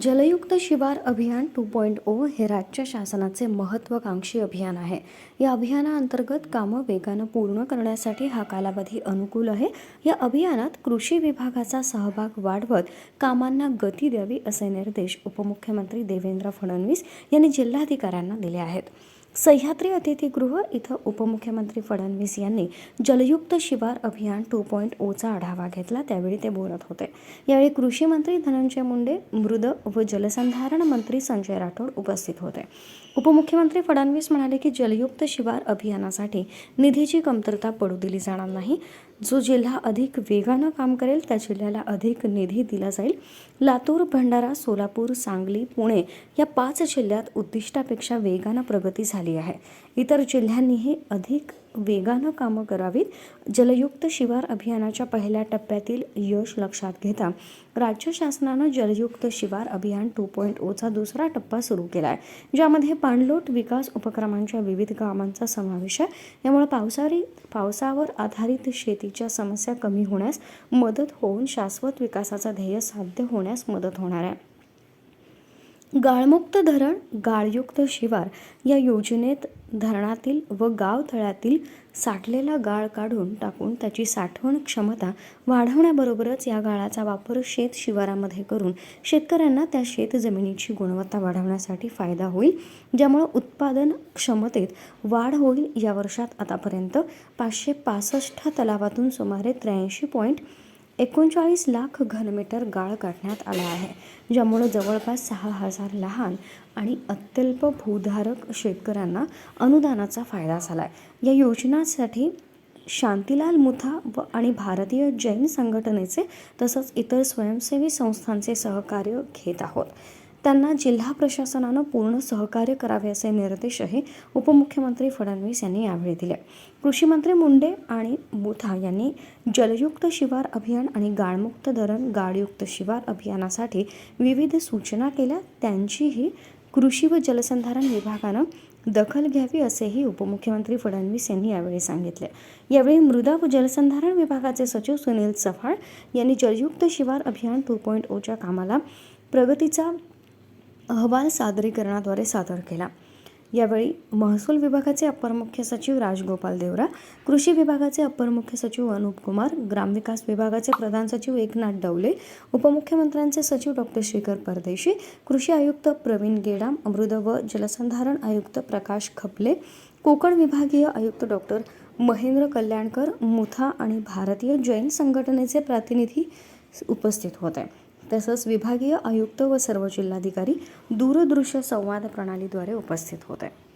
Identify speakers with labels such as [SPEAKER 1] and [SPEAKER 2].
[SPEAKER 1] जलयुक्त शिवार अभियान two point O हे राज्य शासनाचे महत्त्वाकांक्षी अभियान आहे. या अभियानाअंतर्गत कामं वेगानं पूर्ण करण्यासाठी हा कालावधी अनुकूल आहे. या अभियानात कृषी विभागाचा सहभाग वाढवत कामांना गती द्यावी असे निर्देश उपमुख्यमंत्री देवेंद्र फडणवीस यांनी जिल्हाधिकाऱ्यांना दिले आहेत. सह्याद्री अतिथीगृह इथं उपमुख्यमंत्री फडणवीस यांनी जलयुक्त शिवार अभियान टू पॉईंट ओचा आढावा घेतला. त्यावेळी ते बोलत होते. यावेळी कृषी मंत्री धनंजय मुंडे मृद व जलसंधारण मंत्री संजय राठोड उपस्थित होते. उपमुख्यमंत्री फडणवीस म्हणाले की जलयुक्त शिवार अभियानासाठी निधीची कमतरता पडू दिली जाणार नाही. जो जिल्हा अधिक वेगानं काम करेल त्या जिल्ह्याला अधिक निधी दिला जाईल. लातूर भंडारा सोलापूर सांगली पुणे या पाच जिल्ह्यात उद्दिष्टापेक्षा वेगानं प्रगती झाली आहे. इतर जिल्ह्यांनीही अधिक वेगानं कामं करावीत. जलयुक्त शिवार अभियानाच्या पहिल्या टप्प्यातील यश लक्षात घेता राज्य शासनानं जलयुक्त शिवार अभियान टू पॉईंट ओचा दुसरा टप्पा सुरू केला आहे ज्यामध्ये पाणलोट विकास उपक्रमांच्या विविध कामांचा समावेश आहे. यामुळे पावसाळी पावसावर आधारित शेतीच्या समस्या कमी होण्यास मदत होऊन शाश्वत विकासाचं ध्येय साध्य होण्यास मदत होणार आहे. गाळमुक्त धरण गाळयुक्त शिवार या योजनेत धरणातील व गाव तळ्यातील साठलेला गाळ काढून टाकून त्याची साठवण क्षमता वाढवण्याबरोबरच या गाळाचा वापर शेत शिवारामध्ये करून शेतकऱ्यांना त्या शेत जमिनीची गुणवत्ता वाढवण्यासाठी फायदा होईल ज्यामुळं उत्पादन क्षमतेत वाढ होईल. या वर्षात आतापर्यंत पाचशे पासष्ट तलावातून सुमारे त्र्याऐंशी पॉईंट एकोणचाळीस लाख घनमीटर गाळ काढण्यात आला आहे ज्यामुळं जवळपास सहा हजार लहान आणि अत्यल्प भूधारक शेतकऱ्यांना अनुदानाचा फायदा झाला आहे या योजनासाठी शांतीलाल मुथा व आणि भारतीय जैन संघटनेचे तसंच इतर स्वयंसेवी संस्थांचे सहकार्य घेत आहोत. त्यांना जिल्हा प्रशासनानं पूर्ण सहकार्य करावे असे निर्देशही उपमुख्यमंत्री फडणवीस यांनी यावेळी दिले. कृषीमंत्री मुंडे आणि मुथा यांनी जलयुक्त शिवार अभियान आणि गाळमुक्त धरण गाळयुक्त शिवार अभियानासाठी विविध सूचना केल्या. त्यांचीही कृषी व जलसंधारण विभागानं दखल घ्यावी असेही उपमुख्यमंत्री फडणवीस यांनी यावेळी सांगितले. यावेळी मृदा व जलसंधारण विभागाचे सचिव सुनील चव्हाण यांनी जलयुक्त शिवार अभियान टू पॉईंट ओच्या कामाला प्रगतीचा अहवाल सादरीकरणाद्वारे सादर केला. यावेळी महसूल विभागाचे अपर मुख्य सचिव राजगोपाल देवरा कृषी विभागाचे अपर मुख्य सचिव अनुप कुमार ग्रामविकास विभागाचे प्रधान सचिव एकनाथ डवले उपमुख्यमंत्र्यांचे सचिव डॉक्टर शेखर परदेशी कृषी आयुक्त प्रवीण गेडाम अमृद व जलसंधारण आयुक्त प्रकाश खपले कोकण विभागीय आयुक्त डॉक्टर महेंद्र कल्याणकर मुथा आणि भारतीय जैन संघटनेचे प्रतिनिधी उपस्थित होते. तसंच विभागीय आयुक्त व सर्व जिल्हाधिकारी दूरदृश्य संवाद प्रणालीद्वारे उपस्थित होत आहे